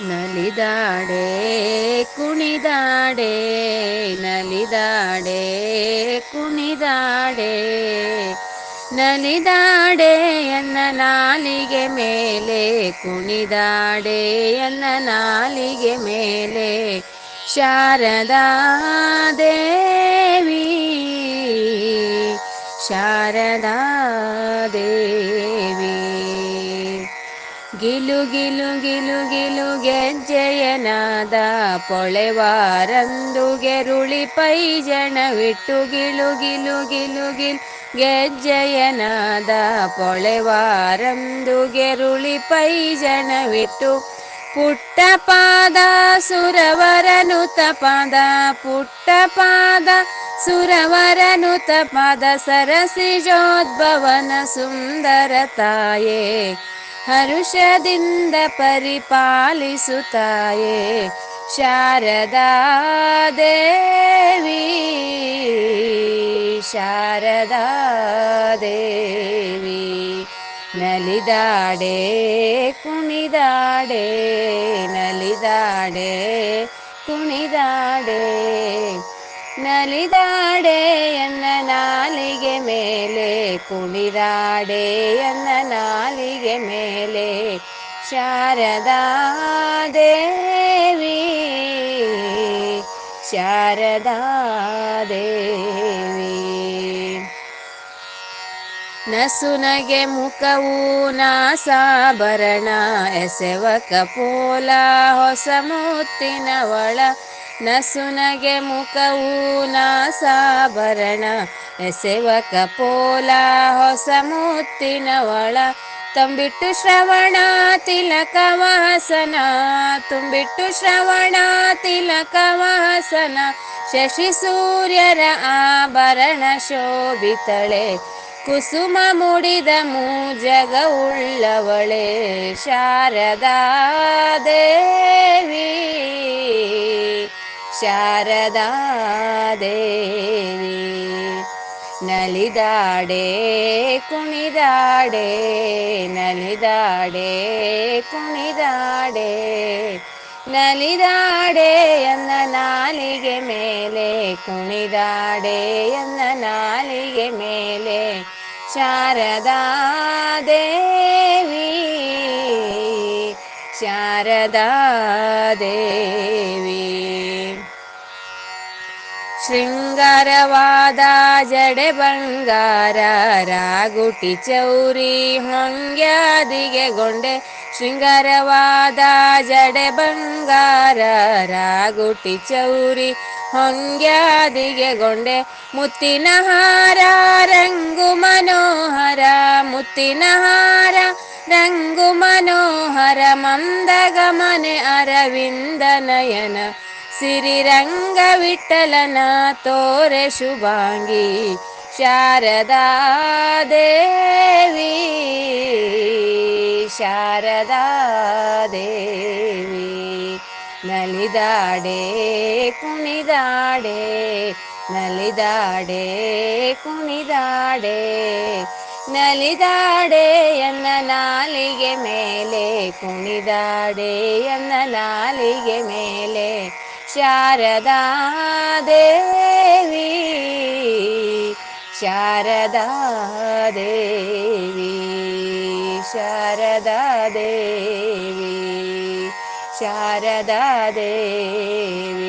ನಲಿದಾಡೆ ಕುಣಿದಾಡೆ ನಲಿದಾಡೆ ಕುಣಿದಾಡೆ. ನಲಿದಾಡೆ ಎನ್ನ ನಾಲಿಗೆ ಮೇಲೆ ಕುಣಿದಾಡೆ ಎನ್ನ ನಾಲಿಗೆ ಮೇಲೆ. ಶಾರದಾ ದೇವಿ ಶಾರದಾ ದೇವಿ ಗಿಲು ಗಿಲು ಗಿಲು ಗಿಲು ಗೆಜ್ಜೆಯನಾದ ಪೊಳೆವಾರಂದು ಗೆರುಳಿ ಪೈಜಣವಿಟ್ಟು ಗಿಲು ಗಿಲು ಗಿಲು ಗಿಲು ಗೆಜ್ಜೆಯನಾದ ಪೊಳೆವಾರಂದು ಗೆರುಳಿ ಪುಟ್ಟ ಪಾದ ಸುರವರನುತ ಪಾದ ಪುಟ್ಟ ಪಾದ ಸುರವರನುತ ಪಾದ ಸರಸಿಜೋದ್ಭವನ ಸುಂದರ ತಾಯೇ ಹರುಷದಿಂದ ಪರಿಪಾಲಿಸುತ್ತಾಯೇ ಶಾರದಾ ದೇವಿ ಶಾರದಾ ದೇವಿ ನಲಿದಾಡೆ ಕುಣಿದಾಡೆ ನಲಿದಾಡೆ ಕುಣಿದಾಡೆ ನಲಿದಾಡೆ ಎನ್ನ ನಾಲಿಗೆ ಮೇಲೆ, ಕುಣಿದಾಡೆ ಎನ್ನ ನಾಲಿಗೆ ಮೇಲೆ. ಶಾರದಾ ದೇವಿ ಶಾರದಾ ದೇವಿ ನಸುನಗೆ ಮುಖವು ನಾಸಾಭರಣ ಎಸೆವ ಕಪೋಲ ಹೊಸ ಮುತ್ತಿನ ನಸುನಗೆ ಮುಖವು ನಾಸಾಭರಣ. ಎಸೆವ ಕಪೋಲ ಹೊಸ ಮುತ್ತಿನ ಒಳ ತಂಬಿಟ್ಟು ಶ್ರವಣ ತಿಲಕವಾಸನ ತುಂಬಿಟ್ಟು ಶ್ರವಣ ತಿಲಕವಾಸನ ಶಶಿ ಸೂರ್ಯರ ಆಭರಣ ಶೋಭಿತಳೆ. ಕುಸುಮ ಮುಡಿದ ಮೂಜಗ ಉಳ್ಳವಳೆ. ಶಾರದಾ ಶಾರದಾ ದೇವಿ ನಲಿದಾಡೆ ಕುಣಿದಾಡೆ ನಲಿದಾಡೆ ಕುಣಿದಾಡೆ ನಲಿದಾಡೆ ಎನ್ನ ನಾಲಿಗೆ ಮೇಲೆ ಕುಣಿದಾಡೆ ಎನ್ನ ನಾಲಿಗೆ ಮೇಲೆ ಶಾರದಾ ದೇವಿ ಶಾರದಾ ದೇವಿ ಶೃಂಗಾರವಾದ ಜಡೆ ಬಂಗಾರ, ರಾಗುಟಿ ಚೌರಿ ಹೊಂಗ್ಯಾದಿಗೆ ಗೊಂಡೆ. ಶೃಂಗಾರವಾದ ಜಡೆ ಬಂಗಾರ, ರಾಗುಟಿ ಚೌರಿ ಹೊಂಗ್ಯಾದಿಗೆ ಗೊಂಡೆ. ಮುತ್ತಿನ ಹಾರ ರಂಗು ಮನೋಹರ, ಮುತ್ತಿನ ಹಾರ ರಂಗು ಮನೋಹರ, ಮಂದಗಮನೆ ಅರವಿಂದ ನಯನ. ಸಿರಿರಂಗ ವಿಠಲನ ತೋರೆ ಶುಭಾಂಗಿ ಶಾರದಾ ದೇವಿ ಶಾರದಾ ದೇವಿ ನಲಿದಾಡೆ ಕುಣಿದಾಡೆ ನಲಿದಾಡೆ ಕುಣಿದಾಡೆ ನಲಿದಾಡೆ ಎನ್ನ ನಾಲಿಗೆ ಮೇಲೆ ಕುಣಿದಾಡೆ ಎನ್ನ ನಾಲಿಗೆ ಮೇಲೆ शारदा देवी शारदा देवी शारदा देवी शारदा देवी।